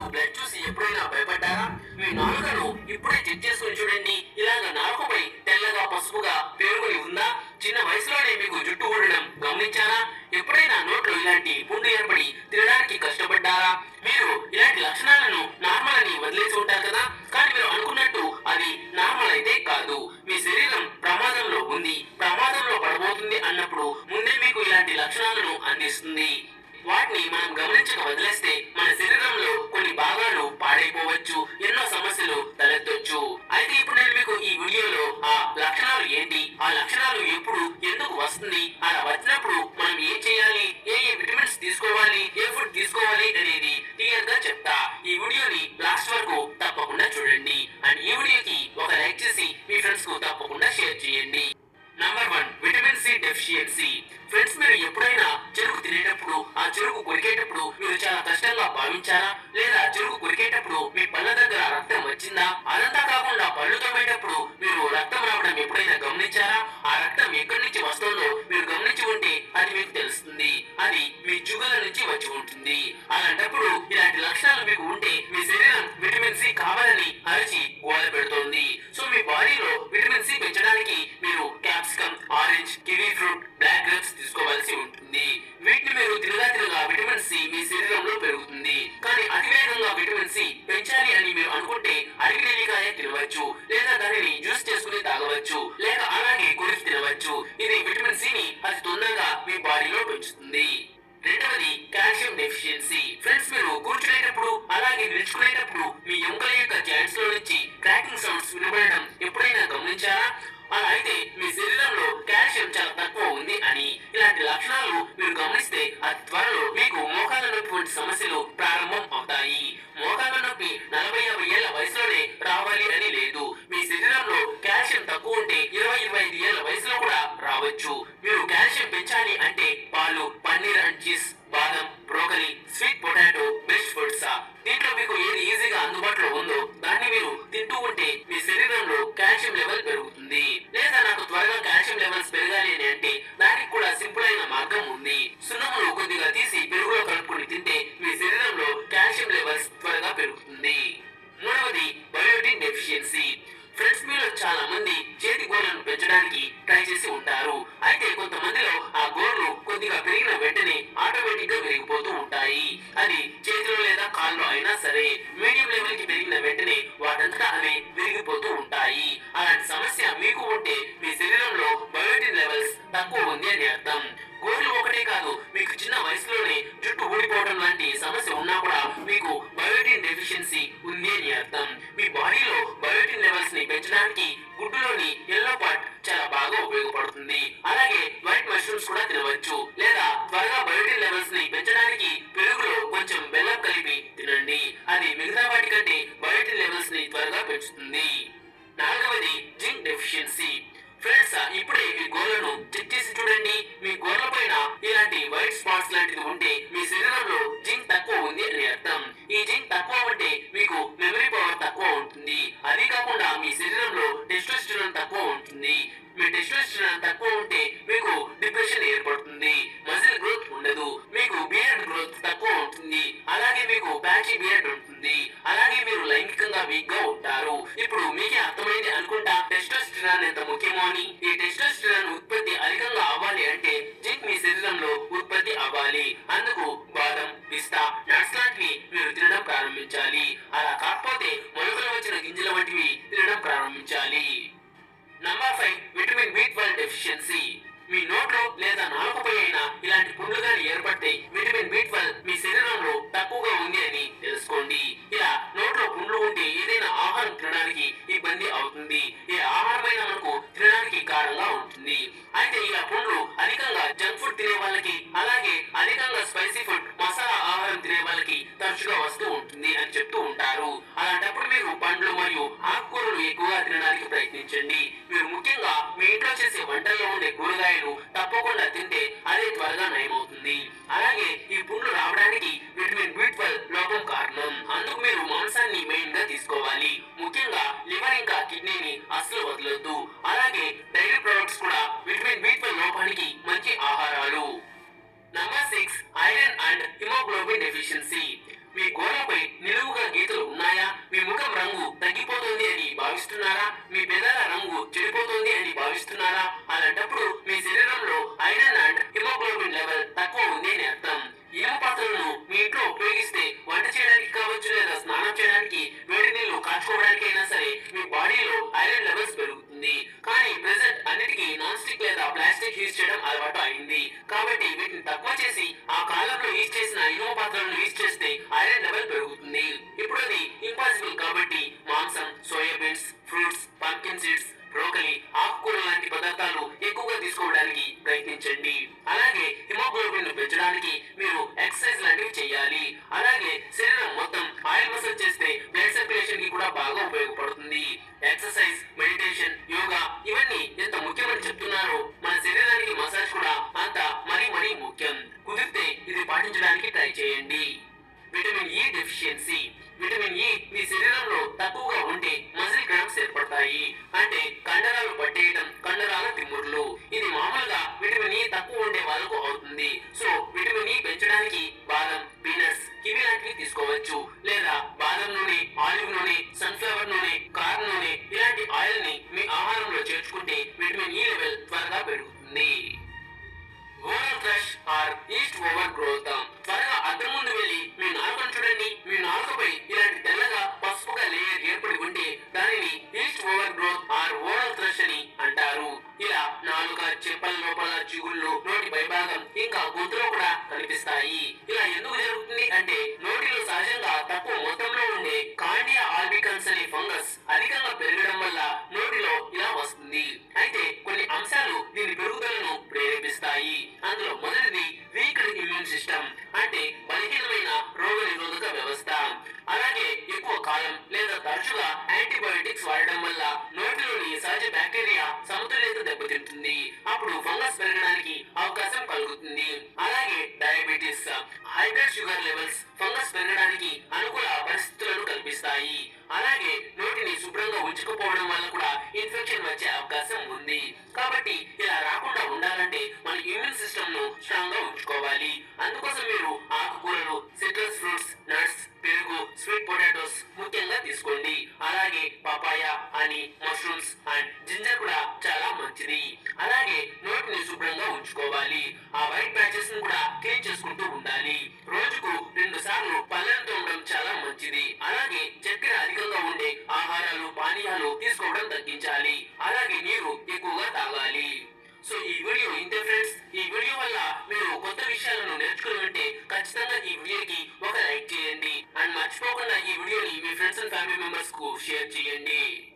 Blood చూసి ఎప్పుడైనా భయపడ్డారా? మీ నాలుకను ఇప్పుడే చెక్ చేసుకుని చూడండి. ఇలాగ నాలుకపై తెల్లగా పసుపుగా పేరుకొని ఉందా? చిన్న వయసులోనే మీకు జుట్టు ఊడడం గమనించారా? ఎప్పుడైనా నోట్లో ఇలాంటి పుండు ఏర్పడి తినడానికి కష్టపడ్డారా? మీరు ఇలాంటి లక్షణాలను నార్మల్ అని వదిలేసి ఉంటారు కదా? కానీ మీరు అనుకున్నట్టు అది నార్మల్ అయితే కాదు. మీ శరీరం ప్రమాదంలో ఉంది. ప్రమాదంలో పడబోతుంది అన్నప్పుడు ముందే మీకు ఇలాంటి లక్షణాలను అందిస్తుంది. వాటిని మనం గమనించక వదిలేస్తే ఈ వీడియోకి ఒక లైక్ చేసి మీ ఫ్రెండ్స్కు తప్పకుండా షేర్ చేయండి. Number one vitamin C deficiency friends మీరు ఎప్పుడైనా చెరుకు తినేటప్పుడు ఆ చెరుకు కొరికేటప్పుడు మీరు చాలా కష్టంగా భావించారా? లేదా చెరుకు కొరికేటప్పుడు మీ పళ్ళ దగ్గర రక్తం వచ్చిందా? అదంతా కాకుండా పళ్ళు తోమేటప్పుడు మీరు రక్తం రావడం ఎప్పుడైనా గమనించారా? ఆ రక్తం ఎక్కడి నుంచి వస్తుందో మీరు గమనించి ఉంటే అది మీకు తెలుస్తుంది. అది మీ జుగల నుంచి వచ్చి ఉంటుంది. అలాంటప్పుడు ఇలాంటి లక్షణాలు మీకు ఉంటే మీ శరీరం విటమిన్ సి కావాలని అరిచి గోల పెడుతోంది సో మీ బాడీలో విటమిన్ సి పెంచడానికి మీరు capsicum orange kiwi fruit black grapes తీసుకోవాల్సి ఉంటుంది. వీటిని మీరు తిరగా తిరగా విటమిన్ సి మీ శరీరంలో పెరుగుతుంది. కానీ అతివేగంగా విటమిన్ సి పెంచాలి అని మీరు అనుకుంటే అడిగి నెల్లికాయ తినవచ్చు లేదా దానిని జ్యూస్ చేసుకుని తాగవచ్చు లేక అలాగే కురిసి తినవచ్చు. ఇది విటమిన్ సి ని అతి తొందరగా మీ బాడీలో పెంచుతుంది. రెండవది కాల్షియం డెఫిషియన్సీ. ఫ్రెండ్స్ మీరు కూర్చునేటప్పుడు అలాగే నిల్చుకునేటప్పుడు మీ ఎముకల యొక్క జాయింట్స్లో నుంచి క్రాకింగ్ సౌండ్స్ వినబడడం గమనించారా? అలా అయితే మీ శరీరంలో కాల్షియం చాలా తక్కువ ఉంది అని. ఇలాంటి లక్షణాలు మీరు గమనిస్తే అతి త్వరలో మీకు మోకాళ్ళ నొప్పి వంటి సమస్యలు ప్రారంభం అవుతాయి. మోకాళ్ళ నొప్పి నలభై యాభై ఏళ్ళ వయసులోనే రావాలి అని లేదు. మీ శరీరంలో కాల్షియం తక్కువ ఉంటే ఇరవై ఇరవై ఐదు ఏళ్ళ వయసులో కూడా రావచ్చు. మీరు కాల్షియం పెంచాలి అంటే చేయడానికి ట్రై చేసి ఉంటారు. అయితే కొంతమందిలో ఆ గోర్లు కొద్దిగా పెరిగిన వెంటనే ఆటోమేటిక్గా పెరిగిపోతూ ఉంటాయి. అది చేతిలో లేదా కాల్లో అయినా సరే మీడియం లెవెల్కి పెరిగిన వెంటనే వాటంతటా అవే పెరిగిపోతూ ఉంటాయి. అలాంటి సమస్య మీకు ఉంటే మీ శరీరంలో బయోటిన్ లెవెల్స్ తక్కువ ఉంది అని అర్థం. గోర్లు ఒకటే కాదు మీకు చిన్న వయసులోనే జుట్టు ఊడిపోవడం లాంటి సమస్య ఉన్నా కూడా మీకు బయోటిన్ డెఫిషియన్సీ ఉంది అని అర్థం. మీ బాడీలో బయోటిన్ లెవెల్స్ని పెంచడానికి గుడ్డులోని ఎల్లో పార్ట్ బాగా ఉపయోగపడుతుంది. అలాగే వైట్ మష్రూమ్స్ కూడా తినవచ్చు. లేదా త్వరగా బయోటిన్ లెవెల్స్ని పెంచడానికి పెరుగులో కొంచెం బెల్లం కలిపి తినండి. అది మిగతా వాటి కంటే బయోటిన్ లెవెల్స్ని త్వరగా పెంచుతుంది. నాలుగవది జింక్ డెఫిషియన్సీ. ఫ్రెండ్స్ ఇప్పుడే మీ గోర్లను చెక్ చేసి చూడండి. మీ గోర్ల పైన ఇలాంటి వైట్ స్పాట్స్ లాంటిది ఉంటే మీ శరీరంలో జింక్ తక్కువ ఉంది అని అర్థం. ఈ జింక్ తక్కువ ఉంటే మీకు మెమరీ పవర్ తక్కువ ఉంటుంది. అది కాకుండా మీ శరీరంలో టెస్టోస్టెరాన్ తక్కువ ఉంటుంది. మీ టెస్టోస్టెరాన్ తక్కువ ఉంటే మీకు డిప్రెషన్ ఏర్పడుతుంది. మజిల్ గ్రోత్ ఉండదు. మీకు బియర్డ్ గ్రోత్ తక్కువ ఉంటుంది. అలాగే మీకు ప్యాచీ బియర్డ్ ఉంటుంది. అలాగే మీరు లైంగికంగా వీక్గా ఉంటారు. ఇప్పుడు మీకే అర్థమైంది అనుకుంటా టెస్టోస్టెరాన్ ఎంత ముఖ్యమో అని. ఈ టెస్టోస్టెరాన్ ఉత్పత్తి అధికంగా అవ్వాలి అంటే జింక్ మీ శరీరంలో ఉత్పత్తి అవ్వాలి. అందుకు బాదం పిస్తా నట్స్ లాంటివి మీరు తినడం ప్రారంభించాలి. అలా కాకపోతే ఉంటుంది అయితే అకౌంట్లో అధికంగా జంక్ ఫుడ్ తినే వాళ్ళకి అలాగే అధికంగా స్పైసీ ఫుడ్ మసాలా ఆహారం తినే వాళ్ళకి తరచుగా వస్తూ ఉంటుంది అని చెప్తూ ఉంటారు. అలాంటప్పుడు మీరు పండ్లు మరియు ఆకుకూరలు ఎక్కువగా తినడానికి ప్రయత్నించండి. మీరు ముఖ్యంగా మీ ఇంట్లో చేసే వంటల్లో ఉండే కూరగాయలు తప్పకుండా తింటే లోపానికి మంచి ఆహారాలు. Number six iron and haemoglobin deficiency మీ గోడపై నిలువుగా గీతలు ఉన్నాయా? మీ ముఖం రంగు తగ్గిపోతుంది అని భావిస్తున్నారా? మీ పెదాల రంగు చెడిపోతుంది అని భావిస్తున్నారా? అలాంటప్పుడు మీ శరీరంలో తక్కువ చేసి ఆ కాలంలో యూజ్ చేసిన ఇనుప పాత్రలను యూజ్ చేస్తే ఐరన్ లెవెల్ పెరుగుతుంది. ఇప్పుడు అది ఇంపాసిబుల్ కాబట్టి మాంసం soyabeans fruits pumpkin seeds broccoli ఆకుకూర లాంటి పదార్థాలు ఎక్కువగా తీసుకోవడానికి ప్రయత్నించండి. అలాగే హిమోగ్లోబిన్ పెంచడానికి మీరు ఎక్సర్సైజ్ లాంటివి చేయాలి. అలాగే శరీరం మొత్తం ఆయిల్ మసాజ్ చేస్తే ట్రై చేయండి. Vitamin e E deficiency vitamin E మీ శరీరంలో తక్కువగా ఉంటే మజిల్ క్రాంప్స్ ఏర్పడతాయి. అంటే కండరాలు పట్టేయడం కండరాల తిమ్ముర్లు. ఇది మామూలుగా విటమిన్ ఈ తక్కువ ఉండే వాళ్ళకు అవుతుంది. సో విటమిన్ ఈ పెంచడానికి బాదం పీనట్స్ కివి లాంటివి తీసుకోవచ్చు. లేదా బాదం నూనె ఆలివ్ నూనె సన్ఫ్లవర్ నూనె కార్ నూనె ఇలాంటి ఆయిల్ని మీ ఆహారంలో చేర్చుకుంటే విటమిన్ ఈ లెవెల్ త్వరగా పెరుగుతుంది. Over fresh or yeast overgrowth కనిపిస్తాయి. ఇలా ఎందుకు జరుగుతుంది అంటే నోటిలో సహజంగా తక్కువ మొత్తంలో ఉండే కాండియా ఆల్బికన్స్ అనే ఫంగస్ అధికంగా పెరగడం వల్ల నోటిలో ఇలా వస్తుంది. అయితే కొన్ని అంశాలు దీని పెరుగుదలను ప్రేరేపిస్తాయి. అందులో మొదటిది వీక్డ్ ఇమ్యూన్ సిస్టమ్ అంటే బలహీనమైన రోగ నిరోధక వ్యవస్థ. అలాగే ఎక్కువ కాలం లేదా తరచుగా యాంటీబయోటిక్స్ వాడడం వల్ల నోటిలోని సహజ బ్యాక్టీరియా సమతుల్యత దెబ్బతింటుంది. అప్పుడు ఫంగస్ పెరగడానికి అవకాశం కలుగుతుంది. అలాగే diabetes high blood sugar levels fungus పెరగడానికి అనుకూల పరిస్థితులను కల్పిస్తాయి. అలాగే నోటిని శుభ్రంగా ఉంచుకోపోవడం వల్ల కూడా ఇన్ఫెక్షన్ వచ్చే అవకాశం ఉంది. కాబట్టి ఇలా రాకుండా ఉండాలంటే మన ఇమ్యూన్ సిస్టమ్ను స్ట్రాంగ్గా ఉంచుకోవాలి. అందుకోసం మీరు friends and family members who have shared GND.